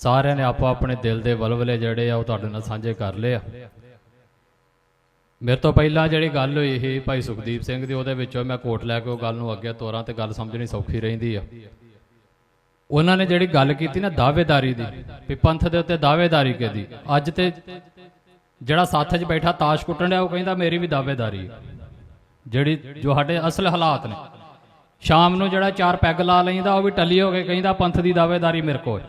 ਸਾਰਿਆਂ ਨੇ ਆਪੋ ਆਪਣੇ ਦਿਲ ਦੇ ਵਲਵਲੇ ਜਿਹੜੇ ਆ ਉਹ ਤੁਹਾਡੇ ਨਾਲ ਸਾਂਝੇ ਕਰ ਲਏ ਆ। ਮੇਰੇ ਤੋਂ ਪਹਿਲਾਂ ਜਿਹੜੀ ਗੱਲ ਹੋਈ ਸੀ ਭਾਈ ਸੁਖਦੀਪ ਸਿੰਘ ਦੀ, ਉਹਦੇ ਵਿੱਚੋਂ ਮੈਂ ਕੋਟ ਲੈ ਕੇ ਉਹ ਗੱਲ ਨੂੰ ਅੱਗੇ ਤੋਰਾਂ ਤੇ ਗੱਲ ਸਮਝਣੀ ਸੌਖੀ ਰਹਿੰਦੀ ਆ। ਉਹਨਾਂ ਨੇ ਜਿਹੜੀ ਗੱਲ ਕੀਤੀ ਨਾ ਦਾਅਵੇਦਾਰੀ ਦੀ, ਵੀ ਪੰਥ ਦੇ ਉੱਤੇ ਦਾਅਵੇਦਾਰੀ ਕਿਹਦੀ। ਅੱਜ ਤੇ ਜਿਹੜਾ ਸਾਥ 'ਚ ਬੈਠਾ ਤਾਸ਼ ਕੁੱਟਣ ਡਿਆ, ਉਹ ਕਹਿੰਦਾ ਮੇਰੀ ਵੀ ਦਾਅਵੇਦਾਰੀ ਜਿਹੜੀ ਜੋ ਸਾਡੇ ਅਸਲ ਹਾਲਾਤ ਨੇ। ਸ਼ਾਮ ਨੂੰ ਜਿਹੜਾ ਚਾਰ ਪੈਗ ਲਾ ਲੈਂਦਾ, ਉਹ ਵੀ ਟੱਲੀ ਹੋ ਕੇ ਕਹਿੰਦਾ ਪੰਥ ਦੀ ਦਾਅਵੇਦਾਰੀ ਮੇਰੇ ਕੋਲ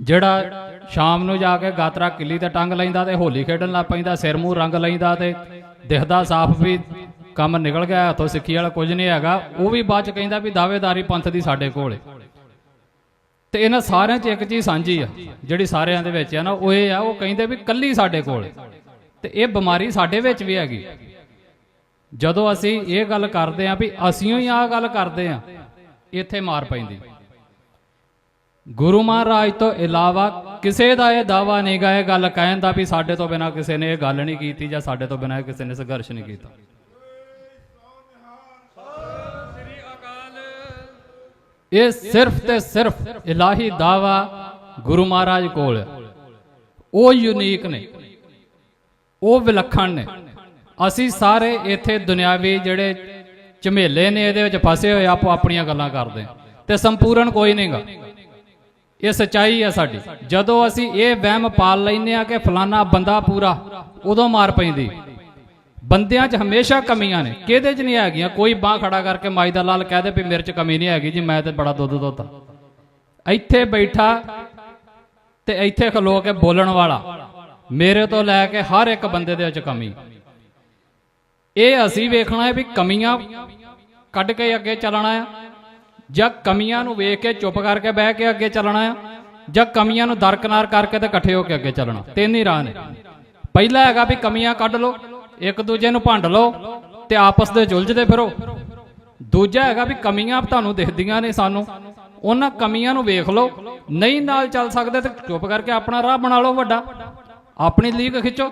ਜਿਹੜਾ ਸ਼ਾਮ ਨੂੰ ਜਾ ਕੇ ਗਾਤਰਾ ਕਿੱਲੀ ਤੇ ਟੰਗ ਲੈਂਦਾ ਤੇ ਹੋਲੀ ਖੇਡਣ ਲੱਗ ਪੈਂਦਾ, ਸਿਰ ਮੂੰਹ ਰੰਗ ਲੈਂਦਾ ਤੇ ਦਿਖਦਾ ਸਾਫ਼ ਵੀ ਕੰਮ ਨਿਕਲ ਗਿਆ, ਹੱਥੋਂ ਸਿੱਖੀ ਵਾਲਾ ਕੁਝ ਨਹੀਂ ਹੈਗਾ। ਉਹ ਵੀ ਬਾਅਦ ਚ ਕਹਿੰਦਾ ਵੀ ਦਾਅਵੇਦਾਰੀ ਪੰਥ ਦੀ ਸਾਡੇ ਕੋਲ ਤੇ ਇਹਨਾਂ ਸਾਰਿਆਂ 'ਚ ਇੱਕ ਚੀਜ਼ ਸਾਂਝੀ ਆ, ਜਿਹੜੀ ਸਾਰਿਆਂ ਦੇ ਵਿੱਚ ਆ ਨਾ, ਉਹ ਇਹ ਆ, ਉਹ ਕਹਿੰਦੇ ਵੀ ਕੱਲੀ ਸਾਡੇ ਕੋਲ ਤੇ ਇਹ ਬਿਮਾਰੀ ਸਾਡੇ ਵਿੱਚ ਵੀ ਹੈਗੀ। ਜਦੋਂ ਅਸੀਂ ਇਹ ਗੱਲ ਕਰਦੇ ਆਂ ਵੀ ਅਸੀਂ ਹੀ ਆਹ ਗੱਲ ਕਰਦੇ ਆਂ, ਇੱਥੇ ਮਾਰ ਪੈਂਦੀ। ਗੁਰੂ ਮਹਾਰਾਜ ਤੋਂ ਇਲਾਵਾ ਕਿਸੇ ਦਾ ਇਹ ਦਾਵਾ ਨਹੀਂ ਗਾ, ਇਹ ਗੱਲ ਕਹਿਣ ਦਾ ਵੀ ਸਾਡੇ ਤੋਂ ਬਿਨਾ ਕਿਸੇ ਨੇ ਇਹ ਗੱਲ ਨਹੀਂ ਕੀਤੀ ਜਾਂ ਸਾਡੇ ਤੋਂ ਬਿਨਾ ਕਿਸੇ ਨੇ ਸੰਘਰਸ਼ ਨਹੀਂ ਕੀਤਾ। ਇਹ ਸਿਰਫ ਤੇ ਸਿਰਫ ਇਲਾਹੀ ਦਾਵਾ ਗੁਰੂ ਮਹਾਰਾਜ ਕੋਲ ਹੈ। ਉਹ ਯੂਨੀਕ ਨੇ। ਉਹ ਵਿਲੱਖਣ ਨੇ। ਅਸੀਂ ਸਾਰੇ ਇੱਥੇ ਦੁਨਿਆਵੀ ਜਿਹੜੇ ਝਮੇਲੇ ਨੇ, ਇਹਦੇ ਵਿੱਚ ਫਸੇ ਹੋਏ ਆਪੋ ਆਪਣੀਆਂ ਗੱਲਾਂ ਕਰਦੇ ਤੇ ਸੰਪੂਰਨ ਕੋਈ ਨਹੀਂਗਾ ਇਹ ਸਚਾਈ ਹੈ ਸਾਡੀ। ਜਦੋਂ ਅਸੀਂ ਇਹ ਵਹਿਮ ਪਾਲ ਲੈਨੇ ਆ ਕਿ ਫਲਾਨਾ ਬੰਦਾ ਪੂਰਾ, ਉਦੋਂ ਮਾਰ ਪੈਂਦੀ। ਬੰਦਿਆਂ 'ਚ ਹਮੇਸ਼ਾ ਕਮੀਆਂ ਨੇ। ਕਿਹਦੇ 'ਚ ਨਹੀਂ ਹੈਗੀਆਂ? ਕੋਈ ਬਾਹ ਖੜਾ ਕਰਕੇ ਮਾਈ ਦਾ ਲਾਲ ਕਹਿ ਦੇ ਵੀ ਮੇਰੇ 'ਚ ਕਮੀ ਨਹੀਂ ਹੈਗੀ ਜੀ, ਮੈਂ ਤੇ ਬੜਾ ਦੁੱਧ ਦੋਤਾ ਇੱਥੇ ਬੈਠਾ ਤੇ ਇੱਥੇ ਖਲੋ ਕੇ ਬੋਲਣ ਵਾਲਾ, ਮੇਰੇ ਤੋਂ ਲੈ ਕੇ ਹਰ ਇੱਕ ਬੰਦੇ ਦੇ ਵਿੱਚ ਕਮੀ। ਇਹ ਅਸੀਂ ਵੇਖਣਾ ਹੈ ਵੀ ਕਮੀਆਂ ਕੱਢ ਕੇ ਅੱਗੇ ਚੱਲਣਾ ਆ ਜਾਂ ਕਮੀਆਂ ਨੂੰ ਵੇਖ ਕੇ ਚੁੱਪ ਕਰਕੇ ਬਹਿ ਕੇ ਅੱਗੇ ਚੱਲਣਾ ਆ? ਜਾਂ ਕਮੀਆਂ ਨੂੰ ਦਰਕਨਾਰ ਕਰਕੇ ਤੇ ਇਕੱਠੇ ਹੋ ਕੇ ਅੱਗੇ ਚੱਲਣਾ? ਤਿੰਨ ਹੀ ਰਾਹ ਨੇ। ਪਹਿਲਾ ਹੈਗਾ ਵੀ ਕਮੀਆਂ ਕੱਢ ਲਓ, ਇੱਕ ਦੂਜੇ ਨੂੰ ਭੰਡ ਲਓ ਤੇ ਆਪਸ ਦੇ ਜੁਲਝਦੇ ਫਿਰੋ। ਦੂਜਾ ਹੈਗਾ ਵੀ ਕਮੀਆਂ ਤੁਹਾਨੂੰ ਦਿਖਦੀਆਂ ਨੇ ਸਾਨੂੰ। ਉਹਨਾਂ ਕਮੀਆਂ ਨੂੰ ਵੇਖ ਲਓ, ਨਹੀਂ ਨਾਲ ਚੱਲ ਸਕਦੇ ਤੇ ਚੁੱਪ ਕਰਕੇ ਆਪਣਾ ਰਾਹ ਬਣਾ ਲਓ ਵੱਡਾ। ਆਪਣੀ ਲੀਕ ਖਿੱਚੋ।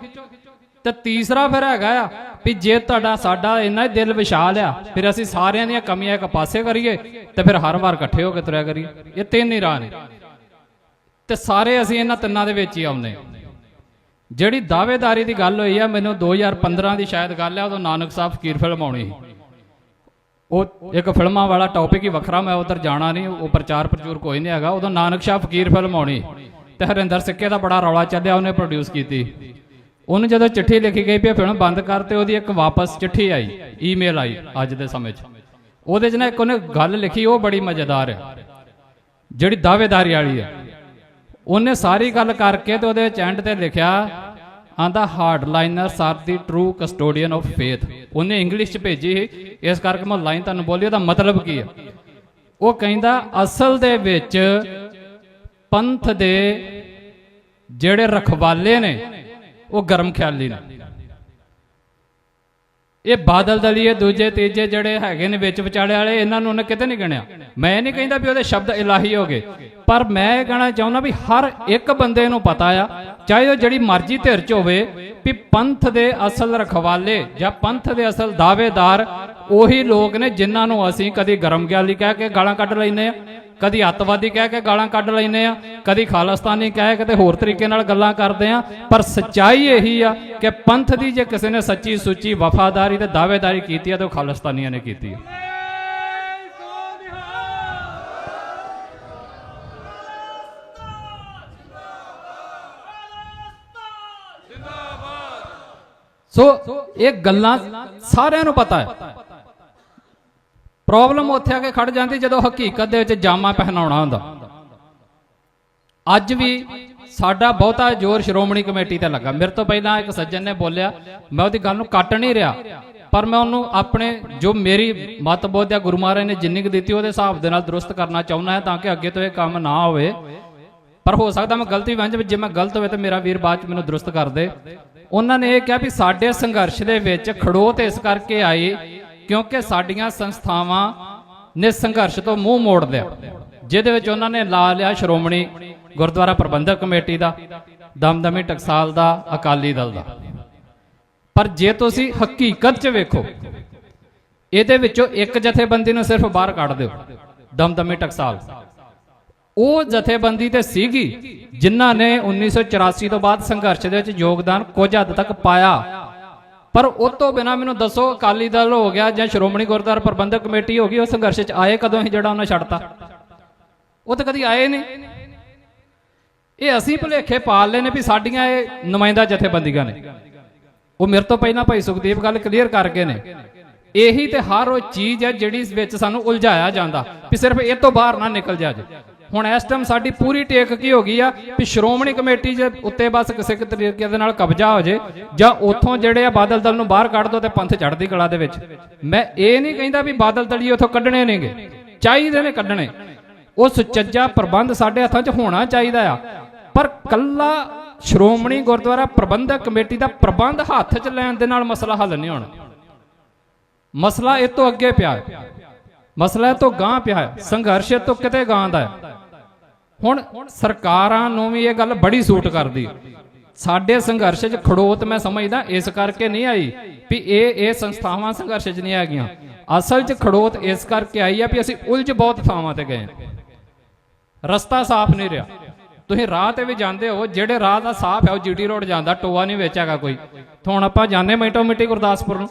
ਤੇ ਤੀਸਰਾ ਫਿਰ ਹੈਗਾ ਆ ਵੀ ਜੇ ਤੁਹਾਡਾ ਸਾਡਾ ਇੰਨਾ ਹੀ ਦਿਲ ਵਿਸ਼ਾਲ ਆ, ਫਿਰ ਅਸੀਂ ਸਾਰਿਆਂ ਦੀਆਂ ਕਮੀਆਂ ਇੱਕ ਪਾਸੇ ਕਰੀਏ ਤੇ ਫਿਰ ਹਰ ਵਾਰ ਇਕੱਠੇ ਹੋ ਕੇ ਤੁਰਿਆ ਕਰੀਏ। ਇਹ ਤਿੰਨ ਹੀ ਰਾਹ ਨੇ। ਤੇ ਸਾਰੇ ਅਸੀਂ ਇਹਨਾਂ ਤਿੰਨਾਂ ਦੇ ਵਿੱਚ ਹੀ ਆਉਂਦੇ ਜਿਹੜੀ ਦਾਅਵੇਦਾਰੀ ਦੀ ਗੱਲ ਹੋਈ ਆ, ਮੈਨੂੰ 2015 ਦੀ ਸ਼ਾਇਦ ਗੱਲ ਆ, ਉਦੋਂ ਨਾਨਕ ਸਾਹਿਬ ਫਕੀਰ ਫਿਲਮ ਆਉਣੀ ਸੀ। ਉਹ ਇੱਕ ਫਿਲਮਾਂ ਵਾਲਾ ਟੌਪਿਕ ਹੀ ਵੱਖਰਾ, ਮੈਂ ਉਧਰ ਜਾਣਾ ਨਹੀਂ, ਉਹ ਪ੍ਰਚਾਰ ਪ੍ਰਚੂਰ ਕੋਈ ਨਹੀਂ ਹੈਗਾ। ਉਦੋਂ ਨਾਨਕ ਸਾਹਿਬ ਫਕੀਰ ਫਿਲਮ ਆਉਣੀ ਤੇ ਹਰਿੰਦਰ ਸਿੱਕੇ ਦਾ ਬੜਾ ਰੌਲਾ ਚੱਲਿਆ, ਉਹਨੇ ਪ੍ਰੋਡਿਊਸ ਕੀਤੀ। ਉਹਨੂੰ ਜਦੋਂ ਚਿੱਠੀ ਲਿਖੀ ਗਈ ਵੀ ਇਹ ਫਿਲਮ ਬੰਦ ਕਰ ਤੇ ਉਹਦੀ ਇੱਕ ਵਾਪਸ ਚਿੱਠੀ ਆਈ ਈਮੇਲ ਆਈ ਅੱਜ ਦੇ ਸਮੇਂ 'ਚ। ਉਹਦੇ 'ਚ ਨਾ ਇੱਕ ਉਹਨੇ ਗੱਲ ਲਿਖੀ, ਉਹ ਬੜੀ ਮਜ਼ੇਦਾਰ ਹੈ। ਜਿਹੜੀ ਦਾਅਵੇਦਾਰੀ ਵਾਲੀ ਹੈ। ਉਹਨੇ ਸਾਰੀ ਗੱਲ ਕਰਕੇ ਤੇ ਉਹਦੇ ਚੈਂਟ ਤੇ ਲਿਖਿਆ, ਆਂਦਾ hard liners are the true custodian of faith ਉਹਨੇ ਇੰਗਲਿਸ਼ ਚ ਭੇਜੀ ਸੀ। ਇਸ ਕਰਕੇ ਮੈਂ ਲਾਈਨ ਤੁਹਾਨੂੰ ਬੋਲੀ, ਉਹਦਾ ਮਤਲਬ ਕੀ ਹੈ? ਉਹ ਕਹਿੰਦਾ, ਅਸਲ ਦੇ ਵਿੱਚ ਪੰਥ ਦੇ ਜਿਹੜੇ ਰਖਵਾਲੇ ਨੇ ਉਹ ਗਰਮ ਖਿਆਲੀ ਨੇ। ਇਹ ਬਾਦਲ ਦਲੀਏ ਦੂਜੇ ਤੀਜੇ ਜਿਹੜੇ ਹੈਗੇ ਨੇ ਵਿੱਚ ਵਿਚਾਲੇ ਵਾਲੇ, ਇਹਨਾਂ ਨੂੰ ਉਹਨੇ ਕਿਤੇ ਨਹੀਂ ਗਿਣਿਆ। ਮੈਂ ਨਹੀਂ ਕਹਿੰਦਾ ਵੀ ਉਹਦੇ ਸ਼ਬਦ ਇਲਾਹੀ ਹੋ ਗਏ, ਪਰ ਮੈਂ ਇਹ ਕਹਿਣਾ ਚਾਹੁੰਦਾ ਵੀ ਹਰ ਇੱਕ ਬੰਦੇ ਨੂੰ ਪਤਾ ਆ, ਚਾਹੇ ਉਹ ਜਿਹੜੀ ਮਰਜ਼ੀ ਧਿਰ ਚ ਹੋਵੇ, ਵੀ ਪੰਥ ਦੇ ਅਸਲ ਰਖਵਾਲੇ ਜਾਂ ਪੰਥ ਦੇ ਅਸਲ ਦਾਅਵੇਦਾਰ ਉਹੀ ਲੋਕ ਨੇ ਜਿਨ੍ਹਾਂ ਨੂੰ ਅਸੀਂ ਕਦੀ ਗਰਮ ਗਿਆਲੀ ਕਹਿ ਕੇ ਗਾਲਾਂ ਕੱਢ ਲੈਨੇ ਆ। ਕਦੀ ਅੱਤਵਾਦੀ ਕਹਿ ਕੇ ਗਾਲਾਂ ਕੱਢ ਲੈਨੇ ਆ ਕਦੀ ਖਾਲਿਸਤਾਨੀ ਕਹਿ ਕੇ ਤੇ ਹੋਰ ਤਰੀਕੇ ਨਾਲ ਗੱਲਾਂ ਕਰਦੇ ਆ। ਪਰ ਸੱਚਾਈ ਇਹੀ ਆ ਕਿ ਪੰਥ ਦੀ ਜੇ ਕਿਸੇ ਨੇ ਸੱਚੀ ਸੁੱਚੀ ਵਫਾਦਾਰੀ ਤੇ ਦਾਅਵੇਦਾਰੀ ਕੀਤੀ ਆ ਤੇ ਉਹ ਖਾਲਿਸਤਾਨੀਆਂ ਨੇ ਕੀਤੀ ਆ। ਸੋ ਇਹ ਗੱਲਾਂ ਸਾਰਿਆਂ ਨੂੰ ਪਤਾ ਹੈ। ਪ੍ਰੋਬਲਮ ਉੱਥੇ ਆ ਕੇ ਖੜ ਜਾਂਦੀ ਜਦੋਂ ਹਕੀਕਤ ਦੇ ਵਿੱਚ ਜਾਮਾ ਪਹਿਨਾਉਣਾ ਹੁੰਦਾ। ਅੱਜ ਵੀ ਸਾਡਾ ਬਹੁਤਾ ਜ਼ੋਰ ਸ਼੍ਰੋਮਣੀ ਕਮੇਟੀ ਤੇ ਲੱਗਾ। ਮੇਰੇ ਤੋਂ ਪਹਿਲਾਂ ਇੱਕ ਸੱਜਣ ਨੇ ਬੋਲਿਆ, ਮੈਂ ਉਹਦੀ ਗੱਲ ਨੂੰ ਕੱਟ ਨਹੀਂ ਰਿਹਾ, ਪਰ ਮੈਂ ਉਹਨੂੰ ਆਪਣੇ ਜੋ ਮੇਰੀ ਮਤ ਬੋਧਿਆ ਗੁਰੂ ਮਹਾਰਾਜ ਨੇ ਜਿੰਨੀ ਕੁ ਦਿੱਤੀ ਉਹਦੇ ਹਿਸਾਬ ਦੇ ਨਾਲ ਦਰੁਸਤ ਕਰਨਾ ਚਾਹੁੰਦਾ ਹੈ ਤਾਂ ਕਿ ਅੱਗੇ ਤੋਂ ਇਹ ਕੰਮ ਨਾ ਹੋਵੇ। ਪਰ ਹੋ ਸਕਦਾ ਮੈਂ ਗਲਤੀ ਵੰਜ ਜੇ ਮੈਂ ਗਲਤ ਹੋਵੇ ਤਾਂ ਮੇਰਾ ਵੀਰ ਬਾਅਦ ਚ ਮੈਨੂੰ ਦਰੁਸਤ ਕਰ ਦੇ। ਉਹਨਾਂ ਨੇ ਇਹ ਕਿਹਾ ਵੀ ਸਾਡੇ ਸੰਘਰਸ਼ ਦੇ ਵਿੱਚ ਖੜੋਤ ਇਸ ਕਰਕੇ ਆਈ ਕਿਉਂਕਿ ਸਾਡੀਆਂ ਸੰਸਥਾਵਾਂ ਨੇ ਸੰਘਰਸ਼ ਤੋਂ ਮੂੰਹ ਮੋੜ ਲਿਆ। ਜਿਹਦੇ ਵਿੱਚ ਉਹਨਾਂ ਨੇ ਲਾ ਲਿਆ ਸ਼੍ਰੋਮਣੀ ਗੁਰਦੁਆਰਾ ਪ੍ਰਬੰਧਕ ਕਮੇਟੀ ਦਾ, ਦਮਦਮੀ ਟਕਸਾਲ ਦਾ, ਅਕਾਲੀ ਦਲ ਦਾ। ਪਰ ਜੇ ਤੁਸੀਂ ਹਕੀਕਤ 'ਚ ਵੇਖੋ, ਇਹਦੇ ਵਿੱਚੋਂ ਇੱਕ ਜਥੇਬੰਦੀ ਨੂੰ ਸਿਰਫ ਬਾਹਰ ਕੱਢ ਦਿਓ, ਦਮਦਮੀ ਟਕਸਾਲ। ਉਹ ਜਥੇਬੰਦੀ ਤੇ ਸੀਗੀ, ਜਿਨ੍ਹਾਂ ਨੇ 1984 ਤੋਂ ਬਾਅਦ ਸੰਘਰਸ਼ ਦੇ ਵਿੱਚ ਯੋਗਦਾਨ ਕੁਝ ਹੱਦ ਤੱਕ ਪਾਇਆ। ਪਰ ਉਹ ਤੋਂ ਬਿਨਾ ਮੈਨੂੰ ਦੱਸੋ, ਅਕਾਲੀ ਦਲ ਹੋ ਗਿਆ ਜਾਂ ਸ਼੍ਰੋਮਣੀ ਗੁਰਦੁਆਰਾ ਪ੍ਰਬੰਧਕ ਕਮੇਟੀ ਹੋ ਗਈ, ਉਹ ਸੰਘਰਸ਼ 'ਚ ਆਏ ਕਦੋਂ ਹੀ ਜਿਹੜਾ ਉਹਨਾਂ ਛੱਡਤਾ? ਉਹ ਤਾਂ ਕਦੀ ਆਏ ਨਹੀਂ। ਇਹ ਅਸੀਂ ਭੁਲੇਖੇ ਪਾਲ ਲਏ ਨੇ ਵੀ ਸਾਡੀਆਂ ਇਹ ਨੁਮਾਇੰਦਾ ਜਥੇਬੰਦੀਆਂ ਨੇ। ਉਹ ਮੇਰੇ ਤੋਂ ਪਹਿਲਾਂ ਭਾਈ ਸੁਖਦੀਪ ਗੱਲ ਕਲੀਅਰ ਕਰ ਗਏ ਨੇ। ਇਹੀ ਤੇ ਹਰ ਉਹ ਚੀਜ਼ ਹੈ ਜਿਹੜੀ ਇਸ ਵਿੱਚ ਸਾਨੂੰ ਉਲਝਾਇਆ ਜਾਂਦਾ। ਵੀ ਸਿਰਫ ਇਹ ਤੋਂ ਬਾਹਰ ਨਾ ਨਿਕਲ ਜਾ ਜੇ ਹੁਣ ਇਸ ਟਾਈਮ ਸਾਡੀ ਪੂਰੀ ਟੇਕ ਕੀ ਹੋ ਗਈ ਆ ਵੀ ਸ਼੍ਰੋਮਣੀ ਕਮੇਟੀ ਦੇ ਉੱਤੇ ਬਸ ਕਿਸੇ ਤਰੀਕੇ ਦੇ ਨਾਲ ਕਬਜ਼ਾ ਹੋ ਜੇ, ਜਾਂ ਉੱਥੋਂ ਜਿਹੜੇ ਆ ਬਾਦਲ ਦਲ ਨੂੰ ਬਾਹਰ ਕੱਢ ਦੋ ਤੇ ਪੰਥ ਚੜ੍ਹਦੀ ਕਲਾ ਦੇ ਵਿੱਚ। ਮੈਂ ਇਹ ਨਹੀਂ ਕਹਿੰਦਾ ਵੀ ਬਾਦਲ ਦਲੀ ਉੱਥੋਂ ਕੱਢਣੇ ਨੇਗੇ। ਚਾਹੀਦੇ ਨੇ ਕੱਢਣੇ। ਉਹ ਸੁਚੱਜਾ ਪ੍ਰਬੰਧ ਸਾਡੇ ਹੱਥਾਂ 'ਚ ਹੋਣਾ ਚਾਹੀਦਾ ਆ। ਪਰ ਕੱਲਾ ਸ਼੍ਰੋਮਣੀ ਗੁਰਦੁਆਰਾ ਪ੍ਰਬੰਧਕ ਕਮੇਟੀ ਦਾ ਪ੍ਰਬੰਧ ਹੱਥ 'ਚ ਲੈਣ ਦੇ ਨਾਲ ਮਸਲਾ ਹੱਲ ਨਹੀਂ ਹੋਣਾ। ਮਸਲਾ ਇਹ ਤੋਂ ਅੱਗੇ ਪਿਆ ਮਸਲਾ ਇਹ ਤੋਂ ਗਾਂ ਪਿਆ ਸੰਘਰਸ਼ ਇਹ ਤੋਂ ਕਿਤੇ ਗਾਂ ਦਾ ਹੈ। ਹੁਣ ਸਰਕਾਰਾਂ ਨੂੰ ਵੀ ਇਹ ਗੱਲ ਬੜੀ ਸੂਟ ਕਰਦੀ। ਸਾਡੇ ਸੰਘਰਸ਼ 'ਚ ਖੜੋਤ ਮੈਂ ਸਮਝਦਾ, ਇਸ ਕਰਕੇ ਨਹੀਂ ਆਈ ਵੀ ਇਹ ਇਹ ਸੰਸਥਾਵਾਂ ਸੰਘਰਸ਼ 'ਚ ਨਹੀਂ ਹੈਗੀਆਂ। ਅਸਲ 'ਚ ਖੜੋਤ ਇਸ ਕਰਕੇ ਆਈ ਆ ਵੀ ਅਸੀਂ ਉਲਝ ਬਹੁਤ ਥਾਵਾਂ ਤੇ ਗਏ। ਰਸਤਾ ਸਾਫ਼ ਨਹੀਂ ਰਿਹਾ। ਤੁਸੀਂ ਰਾਹ ਤੇ ਵੀ ਜਾਂਦੇ ਹੋ, ਜਿਹੜੇ ਰਾਹ ਦਾ ਸਾਫ਼ ਹੈ ਉਹ ਜੀਟੀ ਰੋਡ ਜਾਂਦਾ, ਟੋਆ ਨਹੀਂ ਵਿੱਚ ਹੈਗਾ ਕੋਈ। ਹੁਣ ਆਪਾਂ ਜਾਂਦੇ ਮਿੰਟੋ ਮਿੰਟੀ ਗੁਰਦਾਸਪੁਰ ਨੂੰ।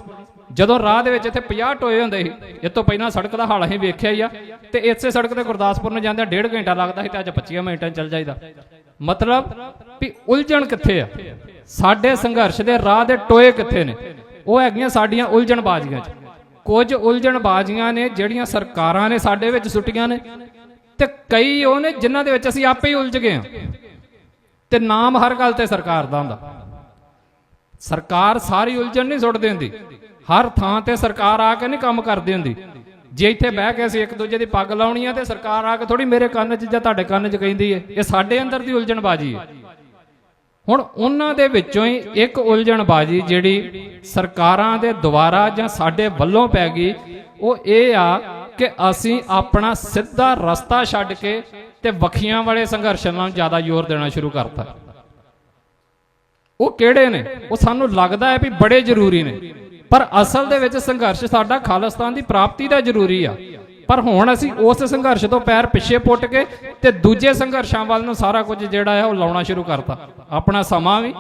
ਜਦੋਂ ਰਾਹ ਦੇ ਵਿੱਚ ਇੱਥੇ 50 ਟੋਏ ਹੁੰਦੇ ਸੀ, ਇਹ ਤੋਂ ਪਹਿਲਾਂ ਸੜਕ ਦਾ ਹਾਲ ਅਸੀਂ ਵੇਖਿਆ ਹੀ ਆ। ਤੇ ਇਸੇ ਸੜਕ ਤੇ ਗੁਰਦਾਸਪੁਰ ਨੂੰ ਜਾਂਦੇ ਡੇਢ ਘੰਟਾ ਲੱਗਦਾ ਸੀ ਤੇ ਅੱਜ 25 ਮਿੰਟਾਂ ਚੱਲ ਜਾਈਦਾ। ਮਤਲਬ ਵੀ ਉਲਝਣ ਕਿੱਥੇ ਆ? ਸਾਡੇ ਸੰਘਰਸ਼ ਦੇ ਰਾਹ ਦੇ ਟੋਏ ਕਿੱਥੇ ਨੇ? ਉਹ ਹੈਗੀਆਂ ਸਾਡੀਆਂ ਉਲਝਣ ਬਾਜ਼ੀਆਂ 'ਚ। ਕੁਝ ਉਲਝਣ ਬਾਜ਼ੀਆਂ ਨੇ ਜਿਹੜੀਆਂ ਸਰਕਾਰਾਂ ਨੇ ਸਾਡੇ ਵਿੱਚ ਸੁੱਟੀਆਂ ਨੇ ਤੇ ਕਈ ਉਹ ਨੇ ਜਿਨ੍ਹਾਂ ਦੇ ਵਿੱਚ ਅਸੀਂ ਆਪੇ ਹੀ ਉਲਝ ਗਏ ਹਾਂ। ਤੇ ਨਾਮ ਹਰ ਗੱਲ ਤੇ ਸਰਕਾਰ ਦਾ ਹੁੰਦਾ। ਸਰਕਾਰ ਸਾਰੀ ਉਲਝਣ ਨਹੀਂ ਸੁੱਟ ਦਿੰਦੀ ਹਰ ਥਾਂ ਤੇ ਸਰਕਾਰ ਆ ਕੇ ਨਹੀਂ ਕੰਮ ਕਰਦੀ ਹੁੰਦੀ। ਜੇ ਇੱਥੇ ਬਹਿ ਕੇ ਅਸੀਂ ਇੱਕ ਦੂਜੇ ਦੀ ਪੱਗ ਲਾਉਣੀ ਆ ਤੇ ਸਰਕਾਰ ਆ ਕੇ ਥੋੜੀ ਮੇਰੇ ਕੰਨ 'ਚ ਜਾਂ ਤੁਹਾਡੇ ਕੰਨ 'ਚ ਕਹਿੰਦੀ ਏ, ਇਹ ਸਾਡੇ ਅੰਦਰ ਦੀ ਉਲਝਣਬਾਜੀ ਹੈ ਹੁਣ ਉਹਨਾਂ ਦੇ ਵਿੱਚੋਂ ਹੀ ਇੱਕ ਉਲਝਣਬਾਜੀ ਜਿਹੜੀ ਸਰਕਾਰਾਂ ਦੇ ਦੁਆਰਾ ਜਾਂ ਸਾਡੇ ਵੱਲੋਂ ਪੈ ਗਈ, ਉਹ ਇਹ ਆ ਕਿ ਅਸੀਂ ਆਪਣਾ ਸਿੱਧਾ ਰਸਤਾ ਛੱਡ ਕੇ ਤੇ ਵਖੀਆਂ ਵਾਲੇ ਸੰਘਰਸ਼ਾਂ ਨਾਲ ਜ਼ਿਆਦਾ ਜ਼ੋਰ ਦੇਣਾ ਸ਼ੁਰੂ ਕਰਤਾ। ਉਹ ਕਿਹੜੇ ਨੇ? ਉਹ ਸਾਨੂੰ ਲੱਗਦਾ ਹੈ ਵੀ ਬੜੇ ਜ਼ਰੂਰੀ ਨੇ। ਪਰ ਅਸਲ ਦੇ ਵਿੱਚ ਸੰਘਰਸ਼ ਸਾਡਾ ਖਾਲਿਸਤਾਨ ਦੀ ਪ੍ਰਾਪਤੀ ਦਾ ਜ਼ਰੂਰੀ ਆ। ਪਰ ਹੁਣ ਅਸੀਂ ਉਸ ਸੰਘਰਸ਼ ਤੋਂ ਪੈਰ ਪਿੱਛੇ ਪੁੱਟ ਕੇ ਤੇ ਦੂਜੇ ਸੰਘਰਸ਼ਾਂ ਵੱਲ ਨੂੰ ਸਾਰਾ ਕੁਝ ਜਿਹੜਾ ਆ ਉਹ ਲਾਉਣਾ ਸ਼ੁਰੂ ਕਰਤਾ। ਆਪਣਾ ਸਮਾਂ ਵੀ,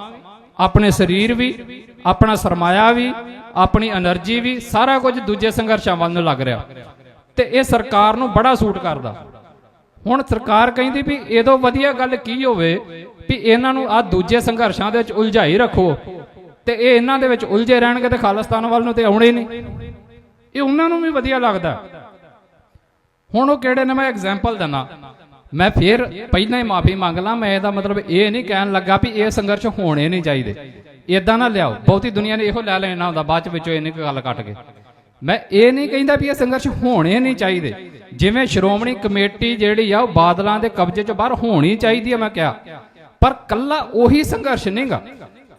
ਆਪਣੇ ਸਰੀਰ ਵੀ, ਆਪਣਾ ਸਰਮਾਇਆ ਵੀ, ਆਪਣੀ એનર્ਜੀ ਵੀ, ਸਾਰਾ ਕੁਝ ਦੂਜੇ ਸੰਘਰਸ਼ਾਂ ਵੱਲ ਨੂੰ ਲੱਗ ਰਿਹਾ। ਤੇ ਇਹ ਸਰਕਾਰ ਨੂੰ ਬੜਾ ਸੂਟ ਕਰਦਾ। ਹੁਣ ਸਰਕਾਰ ਕਹਿੰਦੀ ਵੀ ਇਹ ਤੋਂ ਵਧੀਆ ਗੱਲ ਕੀ ਹੋਵੇ ਵੀ ਇਹਨਾਂ ਨੂੰ ਆ ਦੂਜੇ ਸੰਘਰਸ਼ਾਂ ਦੇ ਵਿੱਚ ਉਲਝਾਈ ਰੱਖੋ। ਤੇ ਇਹ ਇਹਨਾਂ ਦੇ ਵਿੱਚ ਉਲਝੇ ਰਹਿਣਗੇ ਤੇ ਖਾਲਿਸਤਾਨ ਵੱਲ ਨੂੰ ਤੇ ਆਉਣੇ ਨਹੀਂ। ਇਹ ਉਹਨਾਂ ਨੂੰ ਵੀ ਵਧੀਆ ਲੱਗਦਾ। ਹੁਣ ਉਹ ਕਿਹੜੇ ਨੇ, ਮੈਂ ਐਗਜ਼ਾਮਪਲ ਦਿੰਦਾ। ਮੈਂ ਫਿਰ ਪਹਿਲਾਂ ਹੀ ਮਾਫੀ ਮੰਗ ਲਾਂ, ਮੈਂ ਇਹਦਾ ਮਤਲਬ ਇਹ ਨਹੀਂ ਕਹਿਣ ਲੱਗਾ ਵੀ ਇਹ ਸੰਘਰਸ਼ ਹੋਣੇ ਨਹੀਂ ਚਾਹੀਦੇ। ਇਦਾਂ ਨਾ ਲਿਆਓ, ਬਹੁਤੀ ਦੁਨੀਆ ਨੇ ਇਹੋ ਲੈ ਲੈਣਾ ਹੁੰਦਾ ਬਾਅਦ ਚ ਵਿੱਚੋਂ ਇਹਨੇ ਕੋਈ ਗੱਲ ਕੱਟ ਕੇ। ਮੈਂ ਇਹ ਨਹੀਂ ਕਹਿੰਦਾ ਵੀ ਇਹ ਸੰਘਰਸ਼ ਹੋਣੇ ਨਹੀਂ ਚਾਹੀਦੇ। ਜਿਵੇਂ ਸ਼੍ਰੋਮਣੀ ਕਮੇਟੀ ਜਿਹੜੀ ਆ, ਉਹ ਬਾਦਲਾਂ ਦੇ ਕਬਜ਼ੇ ਚੋਂ ਬਾਹਰ ਹੋਣੀ ਚਾਹੀਦੀ ਆ, ਮੈਂ ਕਿਹਾ। ਪਰ ਕੱਲਾ ਉਹੀ ਸੰਘਰਸ਼ ਨਹੀਂਗਾ।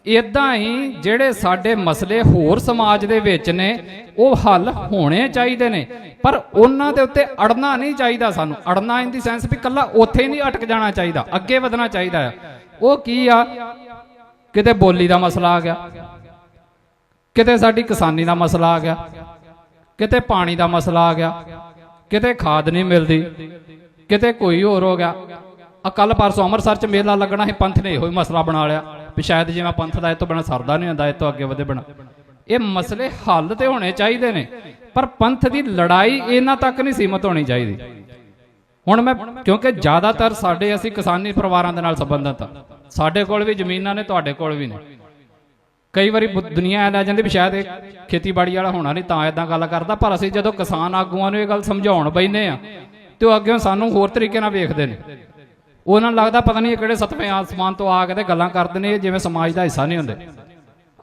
ਇਦਾਂ ਹੀ ਜਿਹੜੇ ਸਾਡੇ ਮਸਲੇ ਹੋਰ ਸਮਾਜ ਦੇ ਵਿੱਚ ਨੇ, ਉਹ ਹੱਲ ਹੋਣੇ ਚਾਹੀਦੇ ਨੇ। ਪਰ ਉਹਨਾਂ ਦੇ ਉੱਤੇ ਅੜਨਾ ਨਹੀਂ ਚਾਹੀਦਾ ਸਾਨੂੰ। ਅੜਨਾ ਇਨ ਦੀ ਸੈਂਸ ਵੀ ਕੱਲਾ ਉੱਥੇ ਨਹੀਂ ਅਟਕ ਜਾਣਾ ਚਾਹੀਦਾ, ਅੱਗੇ ਵਧਣਾ ਚਾਹੀਦਾ ਆ। ਉਹ ਕੀ ਆ? ਕਿਤੇ ਬੋਲੀ ਦਾ ਮਸਲਾ ਆ ਗਿਆ। ਕਿਤੇ ਸਾਡੀ ਕਿਸਾਨੀ ਦਾ ਮਸਲਾ ਆ ਗਿਆ। ਕਿਤੇ ਪਾਣੀ ਦਾ ਮਸਲਾ ਆ ਗਿਆ। ਕਿਤੇ ਖਾਦ ਨਹੀਂ ਮਿਲਦੀ। ਕਿਤੇ ਕੋਈ ਹੋਰ ਹੋ ਗਿਆ। ਆ ਕੱਲ ਪਰਸੋਂ ਅੰਮ੍ਰਿਤਸਰ ਚ ਮੇਲਾ ਲੱਗਣਾ ਸੀ, ਪੰਥ ਨੇ ਇਹੋ ਹੀ ਮਸਲਾ ਬਣਾ ਲਿਆ। ਵੀ ਸ਼ਾਇਦ ਜਿਵੇਂ ਪੰਥ ਦਾ ਇਹ ਤੋਂ ਬਿਨਾ ਸਰਦਾ ਨਹੀਂ ਹੁੰਦਾ, ਇਹ ਤੋਂ ਅੱਗੇ ਵਧੇ ਬਣਾ ਇਹ ਮਸਲੇ ਹੱਲ ਤੇ ਹੋਣੇ ਚਾਹੀਦੇ ਨੇ, ਪਰ ਪੰਥ ਦੀ ਲੜਾਈ ਇਹਨਾਂ ਤੱਕ ਨਹੀਂ ਸੀਮਤ ਹੋਣੀ ਚਾਹੀਦੀ। ਹੁਣ ਮੈਂ, ਕਿਉਂਕਿ ਜ਼ਿਆਦਾਤਰ ਸਾਡੇ ਅਸੀਂ ਕਿਸਾਨੀ ਪਰਿਵਾਰਾਂ ਦੇ ਨਾਲ ਸੰਬੰਧਿਤ ਆ। ਸਾਡੇ ਕੋਲ ਵੀ ਜ਼ਮੀਨਾਂ ਨੇ, ਤੁਹਾਡੇ ਕੋਲ ਵੀ ਨੇ। ਕਈ ਵਾਰੀ ਬੁ- ਦੁਨੀਆ ਐ ਲੈ ਜਾਂਦੀ ਵੀ ਸ਼ਾਇਦ ਇਹ ਖੇਤੀਬਾੜੀ ਵਾਲਾ ਹੋਣਾ ਨਹੀਂ, ਤਾਂ ਇਦਾਂ ਗੱਲ ਕਰਦਾ, ਪਰ ਅਸੀਂ ਜਦੋਂ ਕਿਸਾਨ ਆਗੂਆਂ ਨੂੰ ਇਹ ਗੱਲ ਸਮਝਾਉਣ ਬੈਨੇ ਆ, ਤੇ ਉਹ ਅੱਗੇ ਸਾਨੂੰ ਹੋਰ ਤਰੀਕੇ ਨਾਲ ਵੇਖਦੇ ਨੇ। ਉਹਨਾਂ ਨੂੰ ਲੱਗਦਾ ਪਤਾ ਨਹੀਂ ਕਿਹੜੇ ਸਤਵੇਂ ਆਸਮਾਨ ਤੋਂ ਆ ਕੇ ਤੇ ਗੱਲਾਂ ਕਰਦੇ ਨੇ ਜਿਵੇਂ ਸਮਾਜ ਦਾ ਹਿੱਸਾ ਨਹੀਂ ਹੁੰਦੇ।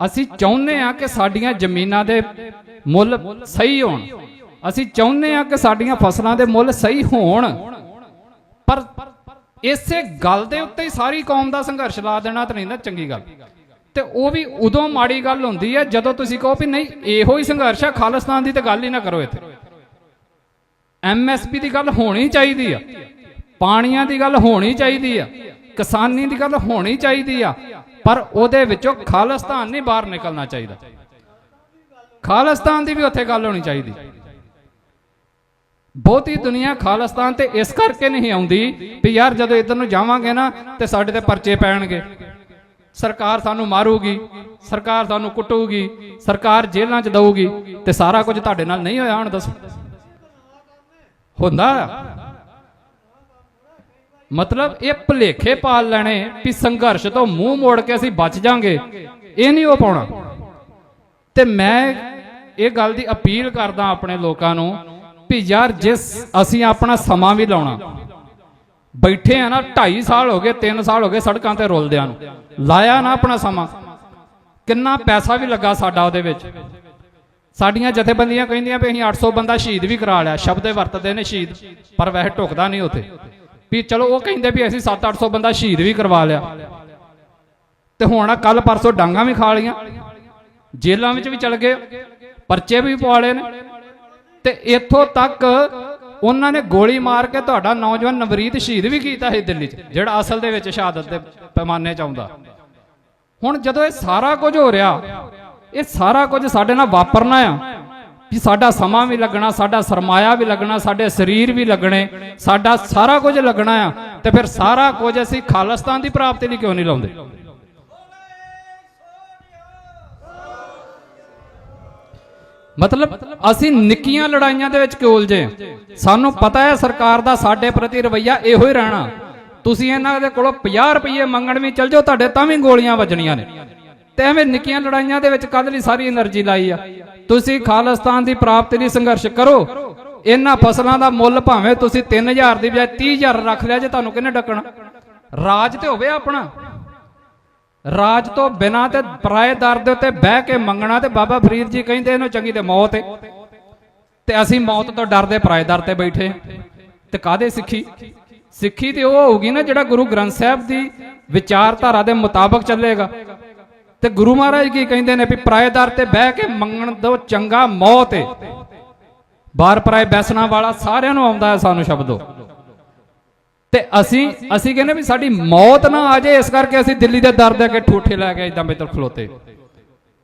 ਅਸੀਂ ਚਾਹੁੰਦੇ ਆ ਕਿ ਸਾਡੀਆਂ ਜ਼ਮੀਨਾਂ ਦੇ ਮੁੱਲ ਸਹੀ ਹੋਣ। ਅਸੀਂ ਚਾਹੁੰਦੇ ਆ ਕਿ ਸਾਡੀਆਂ ਫਸਲਾਂ ਦੇ ਮੁੱਲ ਸਹੀ ਹੋਣ। ਪਰ ਇਸੇ ਗੱਲ ਦੇ ਉੱਤੇ ਹੀ ਸਾਰੀ ਕੌਮ ਦਾ ਸੰਘਰਸ਼ ਲਾ ਦੇਣਾ ਤਾਂ ਨਹੀਂ ਨਾ ਚੰਗੀ ਗੱਲ। ਤੇ ਉਹ ਵੀ ਉਦੋਂ ਮਾੜੀ ਗੱਲ ਹੁੰਦੀ ਹੈ ਜਦੋਂ ਤੁਸੀਂ ਕਹੋ ਵੀ ਨਹੀਂ, ਇਹੋ ਹੀ ਸੰਘਰਸ਼ ਆ ਖਾਲਿਸਤਾਨ ਦੀ ਤਾਂ ਗੱਲ ਹੀ ਨਾ ਕਰੋ ਇੱਥੇ। ਐਮਐਸਪੀ ਦੀ ਗੱਲ ਹੋਣੀ ਚਾਹੀਦੀ ਆ। ਪਾਣੀਆਂ ਦੀ ਗੱਲ ਹੋਣੀ ਚਾਹੀਦੀ ਆ, ਕਿਸਾਨੀ ਦੀ ਗੱਲ ਹੋਣੀ ਚਾਹੀਦੀ ਆ, ਪਰ ਉਹਦੇ ਵਿੱਚੋਂ ਖਾਲਿਸਤਾਨ ਨਹੀਂ ਬਾਹਰ ਨਿਕਲਣਾ ਚਾਹੀਦਾ। ਖਾਲਿਸਤਾਨ ਦੀ ਵੀ ਉੱਥੇ ਗੱਲ ਹੋਣੀ ਚਾਹੀਦੀ। ਬਹੁਤੀ ਦੁਨੀਆ ਖਾਲਿਸਤਾਨ ਤੇ ਇਸ ਕਰਕੇ ਨਹੀਂ ਆਉਂਦੀ ਵੀ ਯਾਰ ਜਦੋਂ ਇੱਧਰ ਨੂੰ ਜਾਵਾਂਗੇ ਨਾ ਤੇ ਸਾਡੇ ਤੇ ਪਰਚੇ ਪੈਣਗੇ। ਸਰਕਾਰ ਸਾਨੂੰ ਮਾਰੂਗੀ, ਸਰਕਾਰ ਸਾਨੂੰ ਕੁੱਟੂਗੀ, ਸਰਕਾਰ ਜੇਲ੍ਹਾਂ 'ਚ ਦਊਗੀ ਤੇ ਸਾਰਾ ਕੁਝ ਤੁਹਾਡੇ ਨਾਲ ਨਹੀਂ ਹੋਇਆ, ਹੁਣ ਦੱਸੋ। ਹੁੰਦਾ ਮਤਲਬ ਇਹ ਭਲੇਖੇ ਪਾਲ ਲੈਣੇ ਵੀ ਸੰਘਰਸ਼ ਤੋਂ ਮੂੰਹ ਮੋੜ ਕੇ ਅਸੀਂ ਬਚ ਜਾਾਂਗੇ। ਇਹ ਨਹੀਂ ਉਹ ਪਾਉਣਾ। ਤੇ ਮੈਂ ਇਹ ਗੱਲ ਦੀ ਅਪੀਲ ਕਰਦਾ ਆਪਣੇ ਲੋਕਾਂ ਨੂੰ ਵੀ ਯਾਰ ਜਿਸ ਅਸੀਂ ਆਪਣਾ ਸਮਾਂ ਵੀ ਲਾਉਣਾ। ਬੈਠੇ ਆ ਨਾ 2.5 ਸਾਲ ਹੋ ਗਏ 3 ਸਾਲ ਹੋ ਗਏ ਸੜਕਾਂ ਤੇ ਰੁਲਦਿਆਂ ਨੂੰ। ਲਾਇਆ ਨਾ ਆਪਣਾ ਸਮਾਂ। ਕਿੰਨਾ ਪੈਸਾ ਵੀ ਲੱਗਾ ਸਾਡਾ ਉਹਦੇ ਵਿੱਚ। ਸਾਡੀਆਂ ਜਥੇਬੰਦੀਆਂ ਕਹਿੰਦੀਆਂ ਵੀ ਅਸੀਂ 800 ਬੰਦਾ ਸ਼ਹੀਦ ਵੀ ਕਰਾ ਲਿਆ। ਸ਼ਬਦ ਵਰਤਦੇ ਨੇ ਸ਼ਹੀਦ, ਪਰ ਵੈਸੇ ਢੁਕਦਾ ਨਹੀਂ ਉਥੇ। ਵੀ ਚਲੋ ਉਹ ਕਹਿੰਦੇ ਵੀ ਅਸੀਂ 7-800 ਬੰਦਾ ਸ਼ਹੀਦ ਵੀ ਕਰਵਾ ਲਿਆ। ਤੇ ਹੁਣ ਕੱਲ ਪਰਸੋਂ ਡਾਂਗਾ ਵੀ ਖਾ ਲੀਆਂ ਜੇਲ੍ਹਾਂ ਵਿੱਚ ਵੀ ਚਲ ਗਏ। ਪਰਚੇ ਵੀ ਪਵਾ ਲਏ ਨੇ। ਤੇ ਇੱਥੋਂ ਤੱਕ ਉਹਨਾਂ ਨੇ ਗੋਲੀ ਮਾਰ ਕੇ ਤੁਹਾਡਾ ਨੌਜਵਾਨ ਨਵਰੀਤ ਸ਼ਹੀਦ ਵੀ ਕੀਤਾ ਸੀ ਦਿੱਲੀ 'ਚ, ਜਿਹੜਾ ਅਸਲ ਦੇ ਵਿੱਚ ਸ਼ਹਾਦਤ ਦੇ ਪੈਮਾਨੇ 'ਚ ਆਉਂਦਾ। ਹੁਣ ਜਦੋਂ ਇਹ ਸਾਰਾ ਕੁਝ ਹੋ ਰਿਹਾ, ਇਹ ਸਾਰਾ ਕੁਝ ਸਾਡੇ ਨਾਲ ਵਾਪਰਨਾ ਆ। ਵੀ ਸਾਡਾ ਸਮਾਂ ਵੀ ਲੱਗਣਾ, ਸਾਡਾ ਸਰਮਾਇਆ ਵੀ ਲੱਗਣਾ, ਸਾਡੇ ਸਰੀਰ ਵੀ ਲੱਗਣੇ, ਸਾਡਾ ਸਾਰਾ ਕੁਝ ਲੱਗਣਾ ਆ, ਤੇ ਫਿਰ ਸਾਰਾ ਕੁਝ ਅਸੀਂ ਖਾਲਸਤਾਨ ਦੀ ਪ੍ਰਾਪਤੀ ਲਈ ਕਿਉਂ ਨਹੀਂ ਲਾਉਂਦੇ? ਮਤਲਬ ਅਸੀਂ ਨਿੱਕੀਆਂ ਲੜਾਈਆਂ ਦੇ ਵਿੱਚ ਕਿਉਂ ਉਲਝੇ? ਸਾਨੂੰ ਪਤਾ ਹੈ ਸਰਕਾਰ ਦਾ ਸਾਡੇ ਪ੍ਰਤੀ ਰਵਈਆ ਇਹੋ ਹੀ ਰਹਿਣਾ। ਤੁਸੀਂ ਇਹਨਾਂ ਦੇ ਕੋਲੋਂ 50 ਰੁਪਏ ਮੰਗਣ ਵੀ ਚਲ ਜਾਓ, ਤੁਹਾਡੇ ਤਾਂ ਵੀ ਗੋਲੀਆਂ ਵੱਜਣੀਆਂ ਨੇ। ਤੇ ਐਵੇਂ ਨਿੱਕੀਆਂ ਲੜਾਈਆਂ ਦੇ ਵਿੱਚ ਕਦ ਲਈ ਸਾਰੀ એનર્ਜੀ ਲਾਈ ਆ? ਤੁਸੀਂ ਖਾਲਿਸਤਾਨ ਦੀ ਪ੍ਰਾਪਤੀ ਲਈ ਸੰਘਰਸ਼ ਕਰੋ। ਇਹਨਾਂ ਫਸਲਾਂ ਦਾ ਮੁੱਲ ਭਾਵੇਂ ਤੁਸੀਂ 3000 ਦੀ ਬਜਾਏ 30000 ਰੱਖ ਲਿਆ ਜੇ ਤੁਹਾਨੂੰ ਕਿਹਨੇ ਡੱਕਣਾ? ਰਾਜ ਤੇ ਹੋਵੇ ਆਪਣਾ। ਰਾਜ ਤੋਂ ਬਿਨਾਂ ਤੇ ਪਰਾਏਦਾਰ ਦੇ ਉੱਤੇ ਬਹਿ ਕੇ ਮੰਗਣਾ ਤੇ ਬਾਬਾ ਫਰੀਦ ਜੀ ਕਹਿੰਦੇ ਇਹਨੂੰ ਚੰਗੀ ਤੇ ਮੌਤ ਹੈ ਤੇ ਅਸੀਂ ਮੌਤ ਤੋਂ ਡਰਦੇ ਪਰਾਏਦਾਰ ਤੇ ਬੈਠੇ ਤੇ ਕਾਦੇ ਸਿੱਖੀ? ਸਿੱਖੀ ਤੇ ਉਹ ਹੋਊਗੀ ਨਾ ਜਿਹੜਾ ਗੁਰੂ ਗ੍ਰੰਥ ਸਾਹਿਬ ਦੀ ਵਿਚਾਰਧਾਰਾ ਦੇ ਮੁਤਾਬਕ ਚੱਲੇਗਾ। ਤੇ ਗੁਰੂ ਮਹਾਰਾਜ ਕੀ ਕਹਿੰਦੇ ਨੇ ਵੀ ਪਰਾਏਦਾਰ ਤੇ ਬਹਿ ਕੇ ਮੰਗਣ ਦੋ ਚੰਗਾ ਮੌਤ ਏ। ਬਾਰ ਪਰਾਏ ਬੈਸਣਾ ਵਾਲਾ ਸਾਰਿਆਂ ਨੂੰ ਆਉਂਦਾ ਹੈ ਸਾਨੂੰ ਸ਼ਬਦੋ। ਤੇ ਅਸੀਂ ਅਸੀਂ ਕਹਿੰਦੇ ਵੀ ਸਾਡੀ ਮੌਤ ਨਾ ਆ ਜਾਏ, ਇਸ ਕਰਕੇ ਅਸੀਂ ਦਿੱਲੀ ਦੇ ਦਰ ਦੇ ਅੱਗੇ ਠੂਠੇ ਲੈ ਕੇ ਇਦਾਂ ਬਿਤਰ ਖਲੋਤੇ।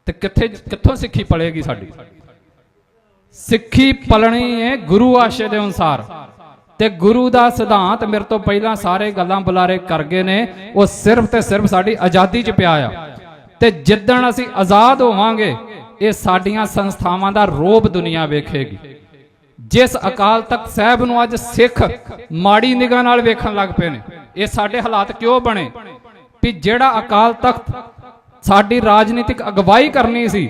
ਤੇ ਕਿੱਥੇ, ਕਿੱਥੋਂ ਸਿੱਖੀ ਪਲੇਗੀ ਸਾਡੀ? ਸਿੱਖੀ ਪਲਣੀ ਹੈ ਗੁਰੂ ਆਸ਼ੇ ਦੇ ਅਨੁਸਾਰ। ਤੇ ਗੁਰੂ ਦਾ ਸਿਧਾਂਤ ਮੇਰੇ ਤੋਂ ਪਹਿਲਾਂ ਸਾਰੇ ਗੱਲਾਂ ਬੁਲਾਰੇ ਕਰ ਗਏ ਨੇ, ਉਹ ਸਿਰਫ ਤੇ ਸਿਰਫ ਸਾਡੀ ਆਜ਼ਾਦੀ 'ਚ ਪਿਆ ਆ। ਤੇ ਜਿੱਦਣ ਅਸੀਂ ਆਜ਼ਾਦ ਹੋਵਾਂਗੇ, ਇਹ ਸਾਡੀਆਂ ਸੰਸਥਾਵਾਂ ਦਾ ਰੋਬ ਦੁਨੀਆ ਵੇਖੇਗੀ। ਜਿਸ ਅਕਾਲ ਤਖਤ ਸਾਹਿਬ ਨੂੰ ਅੱਜ ਸਿੱਖ ਮਾੜੀ ਨਿਗਾਹ ਨਾਲ ਵੇਖਣ ਲੱਗ ਪਏ ਨੇ, ਇਹ ਸਾਡੇ ਹਾਲਾਤ ਕਿਉਂ ਬਣੇ? ਵੀ ਜਿਹੜਾ ਅਕਾਲ ਤਖਤ ਸਾਡੀ ਰਾਜਨੀਤਿਕ ਅਗਵਾਈ ਕਰਨੀ ਸੀ,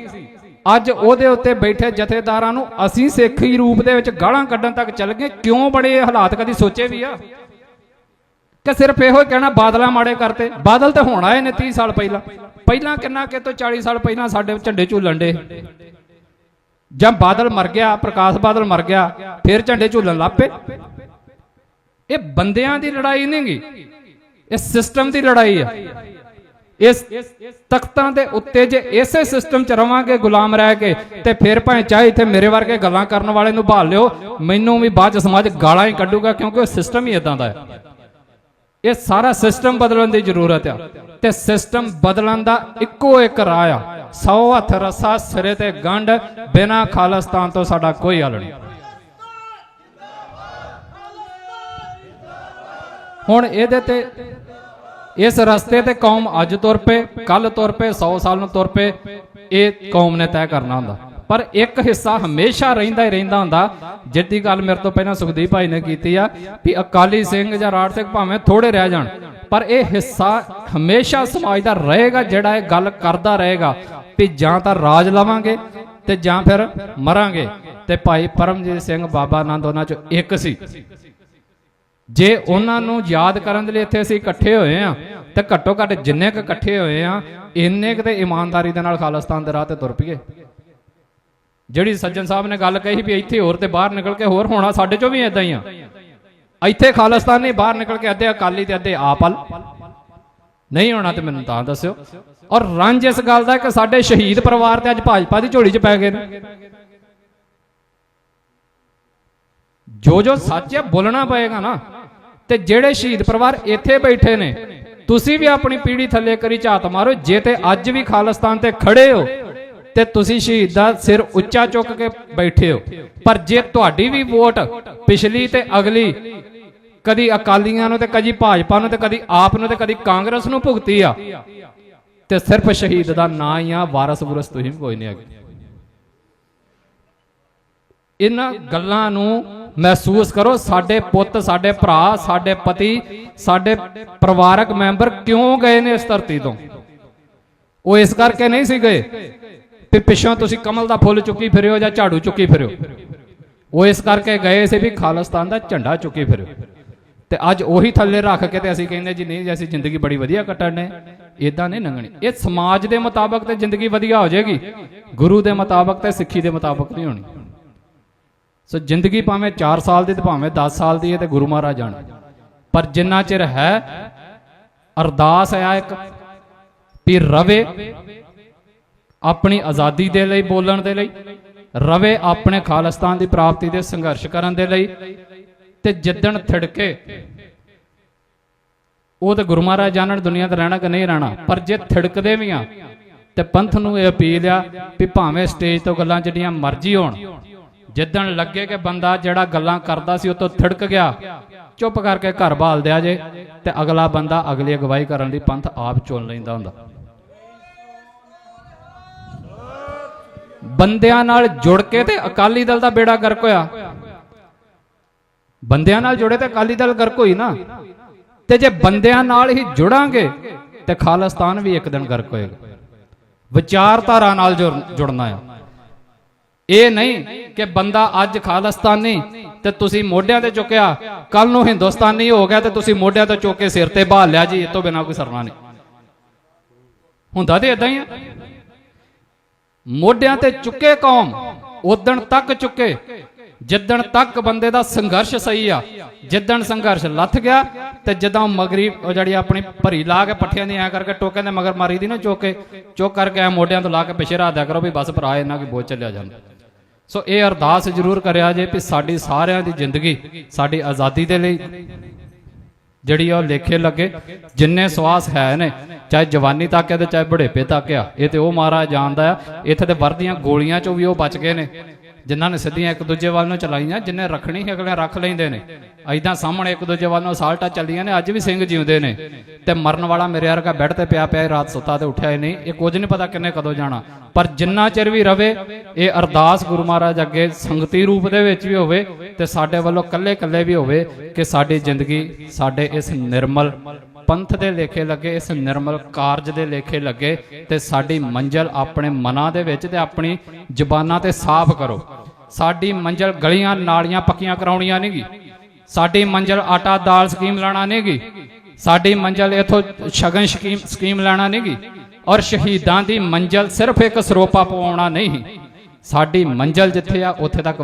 ਅੱਜ ਉਹਦੇ ਉੱਤੇ ਬੈਠੇ ਜਥੇਦਾਰਾਂ ਨੂੰ ਅਸੀਂ ਸਿੱਖੀ ਰੂਪ ਦੇ ਵਿੱਚ ਗਾਲਾਂ ਕੱਢਣ ਤੱਕ ਚੱਲ ਗਏ, ਕਿਉਂ ਬੜੇ ਇਹ ਹਾਲਾਤ ਕਦੀ ਸੋਚੇ ਵੀ ਆ? ਕਿ ਸਿਰਫ ਇਹੋ ਹੀ ਕਹਿਣਾ, ਬਾਦਲਾਂ ਮਾੜੇ ਕਰਤੇ। ਬਾਦਲ ਤਾਂ ਹੁਣ ਆਏ ਨੇ 30 ਸਾਲ ਪਹਿਲਾਂ। ਪਹਿਲਾਂ ਕਿੰਨਾ ਕਿ ਤੋਂ 40 ਸਾਲ ਪਹਿਲਾਂ ਸਾਡੇ ਝੰਡੇ ਝੂਲਣ ਦੇ। ਜਾਂ ਬਾਦਲ ਮਰ ਗਿਆ, ਪ੍ਰਕਾਸ਼ ਬਾਦਲ ਮਰ ਗਿਆ, ਫਿਰ ਝੰਡੇ ਝੂਲਣ ਲੱਪੇ ਇਹ ਬੰਦਿਆਂ ਦੀ ਲੜਾਈ ਨਹੀਂਗੀ। ਇਹ ਸਿਸਟਮ ਦੀ ਲੜਾਈ ਆ। ਇਸ ਤਖਤਾਂ ਦੇ ਉੱਤੇ ਜੇ ਇਸੇ ਸਿਸਟਮ 'ਚ ਰਵਾਂਗੇ ਗੁਲਾਮ ਰਹਿ ਕੇ, ਤੇ ਫਿਰ ਭਾਵੇਂ ਚਾਹੇ ਇੱਥੇ ਮੇਰੇ ਵਰਗੇ ਗੱਲਾਂ ਕਰਨ ਵਾਲੇ ਨੂੰ ਭਾਲ ਲਿਓ, ਮੈਨੂੰ ਵੀ ਬਾਅਦ ਚ ਸਮਾਜ ਗਾਲਾਂ ਹੀ ਕੱਢੂਗਾ, ਕਿਉਂਕਿ ਉਹ ਸਿਸਟਮ ਹੀ ਇਦਾਂ ਦਾ ਹੈ। ਇਹ ਸਾਰਾ ਸਿਸਟਮ ਬਦਲਣ ਦੀ ਜ਼ਰੂਰਤ ਆ। ਤੇ ਸਿਸਟਮ ਬਦਲਣ ਦਾ ਇੱਕੋ ਇੱਕ ਰਾਹ ਆ। ਸੌ ਹੱਥ ਰਸਾ, ਸਿਰੇ ਤੇ ਗੰਢ, ਬਿਨਾ ਖਾਲਿਸਤਾਨ ਤੋਂ ਸਾਡਾ ਕੋਈ ਹੱਲ ਨਹੀਂ। ਹੁਣ ਇਹਦੇ ਤੇ, ਇਸ ਰਸਤੇ ਤੇ ਕੌਮ ਅੱਜ ਤੁਰ ਪਏ ਕੱਲ ਤੁਰ ਪਏ 100 ਸਾਲ ਨੂੰ ਤੁਰ ਪਏ, ਇਹ ਕੌਮ ਨੇ ਤੈਅ ਕਰਨਾ ਹੁੰਦਾ। ਪਰ ਇੱਕ ਹਿੱਸਾ ਹਮੇਸ਼ਾ ਰਹਿੰਦਾ ਹੀ ਰਹਿੰਦਾ ਹੁੰਦਾ। ਜਿੱਦੀ ਗੱਲ ਮੇਰੇ ਤੋਂ ਪਹਿਲਾਂ ਸੁਖਦੀਪ ਭਾਈ ਨੇ ਕੀਤੀ ਆ ਵੀ ਅਕਾਲੀ ਸਿੰਘ ਜਾਂ ਰਾੜ ਸਿੰਘ ਭਾਵੇਂ ਥੋੜੇ ਰਹਿ ਜਾਣ, ਪਰ ਇਹ ਹਿੱਸਾ ਹਮੇਸ਼ਾ ਸਮਾਜ ਦਾ ਰਹੇਗਾ, ਜਿਹੜਾ ਇਹ ਗੱਲ ਕਰਦਾ ਰਹੇਗਾ ਵੀ ਜਾਂ ਤਾਂ ਰਾਜ ਲਵਾਂਗੇ ਤੇ ਜਾਂ ਫਿਰ ਮਰਾਂਗੇ। ਤੇ ਭਾਈ ਪਰਮਜੀਤ ਸਿੰਘ ਬਾਬਾ ਆਨੰਦ ਉਹਨਾਂ ਚੋਂ ਇੱਕ ਸੀ। ਜੇ ਉਹਨਾਂ ਨੂੰ ਯਾਦ ਕਰਨ ਦੇ ਲਈ ਇੱਥੇ ਅਸੀਂ ਇਕੱਠੇ ਹੋਏ ਆ, ਤੇ ਘੱਟੋ ਘੱਟ ਜਿੰਨੇ ਕੁ ਇਕੱਠੇ ਹੋਏ ਆ, ਇੰਨੇ ਕੁ ਤੇ ਇਮਾਨਦਾਰੀ ਦੇ ਨਾਲ ਖਾਲਿਸਤਾਨ ਦੇ ਰਾਹ ਤੇ ਤੁਰ ਪਈਏ। ਜਿਹੜੀ ਸੱਜਣ ਸਾਹਿਬ ਨੇ ਗੱਲ ਕਹੀ ਵੀ ਇੱਥੇ ਹੋਰ ਤੇ ਬਾਹਰ ਨਿਕਲ ਕੇ ਹੋਰ ਹੋਣਾ, ਸਾਡੇ ਚੋਂ ਵੀ ਇਦਾਂ ਹੀ ਆ। ਇੱਥੇ ਖਾਲਿਸਤਾਨ ਬਾਹਰ ਨਿਕਲ ਕੇ ਅੱਧੇ ਅਕਾਲੀ ਤੇ ਅੱਧੇ ਆਪਲ ਨਹੀਂ ਹੋਣਾ ਤੇ ਮੈਨੂੰ ਤਾਂ ਦੱਸਿਓ। ਔਰ ਰੰਜ ਇਸ ਗੱਲ ਦਾ ਕਿ ਸਾਡੇ ਸ਼ਹੀਦ ਪਰਿਵਾਰ ਤੇ ਅੱਜ ਭਾਜਪਾ ਦੀ ਝੋਲੀ 'ਚ ਪੈ ਗਏ ਨੇ। ਜੋ ਜੋ ਸੱਚ ਹੈ ਬੋਲਣਾ ਪਏਗਾ ਨਾ। ਤੇ ਜਿਹੜੇ ਸ਼ਹੀਦ ਪਰਿਵਾਰ ਇੱਥੇ ਬੈਠੇ ਨੇ, ਤੁਸੀਂ ਵੀ ਆਪਣੀ ਪੀੜੀ ਥੱਲੇ ਕਰੀ ਝਾਤ ਮਾਰੋ, ਜੇ ਤੇ ਅੱਜ ਵੀ ਖਾਲਿਸਤਾਨ ਤੇ ਖੜੇ ਹੋ ਤੇ ਤੁਸੀਂ ਸ਼ਹੀਦ ਦਾ ਸਿਰ ਉੱਚਾ ਚੁੱਕ ਕੇ ਬੈਠੇ ਹੋ। ਪਰ ਜੇ ਤੁਹਾਡੀ ਵੀ ਵੋਟ ਪਿਛਲੀ ਤੇ ਅਗਲੀ ਕਦੀ ਅਕਾਲੀਆਂ ਨੂੰ ਤੇ ਕਦੀ ਭਾਜਪਾ ਨੂੰ ਤੇ ਕਦੀ ਆਪ ਨੂੰ ਤੇ ਕਦੀ ਕਾਂਗਰਸ ਨੂੰ ਭੁਗਤੀ ਆ, ਤੇ ਸਿਰਫ ਸ਼ਹੀਦ ਦਾ ਨਾਂ ਹੀ ਆ, ਵਾਰਸ ਵਰਸ ਤੁਸੀਂ ਕੋਈ ਨਹੀਂ ਹੈਗੇ। ਇਹਨਾਂ ਗੱਲਾਂ ਨੂੰ ਮਹਿਸੂਸ ਕਰੋ, ਸਾਡੇ ਪੁੱਤ, ਸਾਡੇ ਭਰਾ, ਸਾਡੇ ਪਤੀ, ਸਾਡੇ ਪਰਿਵਾਰਕ ਮੈਂਬਰ ਕਿਉਂ ਗਏ ਨੇ ਇਸ ਧਰਤੀ ਤੋਂ? ਉਹ ਇਸ ਕਰਕੇ ਨਹੀਂ ਸੀ ਗਏ ਵੀ ਪਿੱਛੋਂ ਤੁਸੀਂ ਕਮਲ ਦਾ ਫੁੱਲ ਚੁੱਕੀ ਫਿਰਿਓ ਜਾਂ ਝਾੜੂ ਚੁੱਕੀ ਫਿਰਿਓ? ਉਹ ਇਸ ਕਰਕੇ ਗਏ ਸੀ ਵੀ ਖਾਲਿਸਤਾਨ ਦਾ ਝੰਡਾ ਚੁੱਕੀ ਫਿਰਿਓ। ਤੇ ਅੱਜ ਉਹੀ ਥੱਲੇ ਰੱਖ ਕੇ ਤੇ ਅਸੀਂ ਕਹਿੰਦੇ ਜੀ, ਨਹੀਂ ਜੀ, ਅਸੀਂ ਜ਼ਿੰਦਗੀ ਬੜੀ ਵਧੀਆ ਕੱਟਣ ਇਦਾਂ ਨਹੀਂ ਲੰਘਣੀ। ਇਹ ਸਮਾਜ ਦੇ ਮੁਤਾਬਕ ਤੇ ਜ਼ਿੰਦਗੀ ਵਧੀਆ ਹੋ ਜਾਏਗੀ। ਗੁਰੂ ਦੇ ਮੁਤਾਬਕ ਤੇ ਸਿੱਖੀ ਦੇ ਮੁਤਾਬਕ ਨਹੀਂ ਹੋਣੀ। ਸੋ ਜ਼ਿੰਦਗੀ ਭਾਵੇਂ 4 ਸਾਲ ਦੀ ਤੇ ਭਾਵੇਂ 10 ਸਾਲ ਦੀ ਹੈ ਤੇ ਗੁਰੂ ਮਹਾਰਾਜ ਜਾਣ। ਪਰ ਜਿੰਨਾ ਚਿਰ ਹੈ, ਅਰਦਾਸ ਹੈ ਇੱਕ, ਵੀ ਰਵੇ ਆਪਣੀ ਆਜ਼ਾਦੀ ਦੇ ਲਈ ਬੋਲਣ ਦੇ ਲਈ, ਰਵੇ ਆਪਣੇ ਖਾਲਿਸਤਾਨ ਦੀ ਪ੍ਰਾਪਤੀ ਦੇ ਸੰਘਰਸ਼ ਕਰਨ ਦੇ ਲਈ ਤੇ ਜਿੱਦਣ ਥਿੜਕੇ, ਉਹ ਤਾਂ ਗੁਰੂ ਮਹਾਰਾਜ ਜਾਣਨ ਦੁਨੀਆ ਤੇ ਰਹਿਣਾ ਕਿ ਨਹੀਂ ਰਹਿਣਾ, ਪਰ ਜੇ ਥਿੜਕਦੇ ਵੀ ਆ, ਤੇ ਪੰਥ ਨੂੰ ਇਹ ਅਪੀਲ ਆ ਵੀ ਭਾਵੇਂ ਸਟੇਜ ਤੋਂ ਗੱਲਾਂ ਜਿਹੜੀਆਂ ਮਰਜ਼ੀ ਹੋਣ, ਜਿੱਦਣ ਲੱਗੇ ਕਿ ਬੰਦਾ ਜਿਹੜਾ ਗੱਲਾਂ ਕਰਦਾ ਸੀ ਉਹ ਤੋਂ ਥਿੜਕ ਗਿਆ, ਚੁੱਪ ਕਰਕੇ ਘਰ ਬਾਲ ਦਿਆ ਜੇ ਤੇ ਅਗਲਾ ਬੰਦਾ ਅਗਲੀ ਅਗਵਾਈ ਕਰਨ ਲਈ ਪੰਥ ਆਪ ਚੁਣ ਲੈਂਦਾ ਹੁੰਦਾ। ਬੰਦਿਆਂ ਨਾਲ ਜੁੜ ਕੇ ਤੇ ਅਕਾਲੀ ਦਲ ਦਾ ਬੇੜਾ ਗਰਕ ਹੋਇਆ। ਬੰਦਿਆਂ ਨਾਲ ਜੁੜੇ ਤੇ ਅਕਾਲੀ ਦਲ ਗਰਕ ਹੋਈ ਨਾ। ਤੇ ਜੇ ਬੰਦਿਆਂ ਨਾਲ ਹੀ ਜੁੜਾਂਗੇ ਤੇ ਖਾਲਿਸਤਾਨ ਵੀ ਇੱਕ ਦਿਨ ਗਰਕ ਹੋਏਗਾ। ਵਿਚਾਰਧਾਰਾ ਨਾਲ ਜੁੜਨਾ ਆ। ਇਹ ਨਹੀਂ ਕਿ ਬੰਦਾ ਅੱਜ ਖਾਲਿਸਤਾਨੀ ਤੇ ਤੁਸੀਂ ਮੋਢਿਆਂ ਤੇ ਚੁੱਕਿਆ ਕੱਲ ਨੂੰ ਹਿੰਦੁਸਤਾਨੀ ਹੋ ਗਿਆ ਤੇ ਤੁਸੀਂ ਮੋਢਿਆਂ ਤੋਂ ਚੁੱਕ ਕੇ ਸਿਰ ਤੇ ਬਾਲ ਲਿਆ ਜੀ, ਇਹ ਤੋਂ ਬਿਨਾ ਕੋਈ ਸਰਨਾ ਨਹੀਂ। ਹੁੰਦਾ ਤੇ ਇਦਾਂ ਹੀ ਆ। ਮੋਢਿਆਂ ਤੇ ਚੁੱਕੇ ਕੌਮ ਉਦਣ ਤੱਕ ਚੁੱਕੇ। ਜਿੱਦਣ ਤੱਕ ਬੰਦੇ ਦਾ ਸੰਘਰਸ਼ ਸਹੀ ਆ, ਜਿੱਦਣ ਸੰਘਰਸ਼ ਲੱਥ ਗਿਆ ਤੇ ਜਦੋਂ ਮਗਰੀ ਉਹ ਜਿਹੜੀ ਆਪਣੀ ਭਰੀ ਲਾ ਕੇ ਪੱਠਿਆਂ ਦੀ ਐ ਕਰਕੇ ਟੋਕੇ ਦੇ ਮਗਰ ਮਾਰੀ ਦੀ ਨਾ ਚੋਕੇ, ਚੁੱਕ ਕਰਕੇ ਐ ਮੋਢਿਆਂ ਤੋਂ ਲਾ ਕੇ ਪਿੱਛੇ ਰੱਖ ਦਿਆ ਕਰੋ ਵੀ ਬਸ ਭਰਾ ਇਹਨਾਂ ਕੀ ਬੋਝ ਚੱਲਿਆ ਜਾਂਦਾ। ਸੋ ਇਹ ਅਰਦਾਸ ਜ਼ਰੂਰ ਕਰਿਆ ਜੇ ਵੀ ਸਾਡੀ ਸਾਰਿਆਂ ਦੀ ਜ਼ਿੰਦਗੀ, ਸਾਡੀ ਆਜ਼ਾਦੀ ਦੇ ਲਈ ਜਿਹੜੀ ਆ ਉਹ ਲੇਖੇ ਲੱਗੇ, ਜਿੰਨੇ ਸਵਾਸ ਹੈ ਨੇ, ਚਾਹੇ ਜਵਾਨੀ ਤੱਕ ਹੈ ਤੇ ਚਾਹੇ ਬੁਢੇਪੇ ਤੱਕ ਆ ਇਹ ਤੇ ਉਹ ਮਹਾਰਾਜ ਜਾਣਦਾ ਆ ਇੱਥੇ ਤੇ ਵਰਦੀਆਂ ਗੋਲੀਆਂ ਚੋਂ ਵੀ ਉਹ ਬਚ ਗਏ ਨੇ। ਜਿਨ੍ਹਾਂ ਨੇ ਸਿੱਧੀਆਂ ਇੱਕ ਦੂਜੇ ਵੱਲ ਨੂੰ ਚਲਾਈਆਂ, ਜਿੰਨੇ ਰੱਖਣੀ ਸੀ ਅਗਲੇ ਰੱਖ ਲੈਂਦੇ ਨੇ। ਐਦਾਂ ਸਾਹਮਣੇ ਇੱਕ ਦੂਜੇ ਵੱਲ ਨੂੰ ਅਸਾਲਟਾਂ ਚੱਲੀਆਂ ਨੇ, ਅੱਜ ਵੀ ਸਿੰਘ ਜਿਉਂਦੇ ਨੇ। ਤੇ ਮਰਨ ਵਾਲਾ ਮੇਰੇ ਵਰਗਾ ਬੈੱਡ ਤੇ ਪਿਆ ਪਿਆ ਰਾਤ ਸੁੱਤਾ ਤੇ ਉੱਠਿਆ ਹੀ ਨਹੀਂ। ਇਹ ਕੁਝ ਨਹੀਂ ਪਤਾ ਕਿੰਨੇ ਕਦੋਂ ਜਾਣਾ। ਪਰ ਜਿੰਨਾ ਚਿਰ ਵੀ ਰਵੇ, ਇਹ ਅਰਦਾਸ ਗੁਰੂ ਮਹਾਰਾਜ ਅੱਗੇ ਸੰਗਤੀ ਰੂਪ ਦੇ ਵਿੱਚ ਵੀ ਹੋਵੇ ਤੇ ਸਾਡੇ ਵੱਲੋਂ ਕੱਲੇ ਕੱਲੇ ਵੀ ਹੋਵੇ ਕਿ ਸਾਡੀ ਜ਼ਿੰਦਗੀ ਸਾਡੇ ਇਸ ਨਿਰਮਲ ਪੰਥ ਦੇ ਲੇਖੇ ਲੱਗੇ, ਇਸ ਨਿਰਮਲ ਕਾਰਜ ਦੇ ਲੇਖੇ ਲੱਗੇ ਤੇ ਸਾਡੀ ਮੰਜ਼ਲ ਆਪਣੇ ਮਨਾਂ ਦੇ ਵਿੱਚ ਤੇ ਆਪਣੀ ਜ਼ੁਬਾਨਾਂ ਤੇ ਸਾਫ਼ ਕਰੋ। ਸਾਡੀ ਮੰਜ਼ਲ ਗਲੀਆਂ ਨਾਲੀਆਂ ਪੱਕੀਆਂ ਕਰਾਉਣੀਆਂ ਨਹੀਂਗੀ। ਸਾਡੀ ਮੰਜ਼ਲ ਆਟਾ ਦਾਲ ਸਕੀਮ ਲੈਣਾ ਨਹੀਂਗੀ। ਸਾਡੀ ਮੰਜ਼ਲ ਇਥੋਂ ਸ਼ਗਨ ਸਕੀਮ ਸਕੀਮ ਲੈਣਾ ਨਹੀਂਗੀ। ਔਰ ਸ਼ਹੀਦਾਂ ਦੀ ਮੰਜ਼ਲ ਸਿਰਫ ਇੱਕ ਸਰੋਪਾ ਪਵਾਉਣਾ ਨਹੀਂ। ਸਾਡੀ ਮੰਜ਼ਲ ਜਿੱਥੇ ਆ, ਉੱਥੇ ਤੱਕ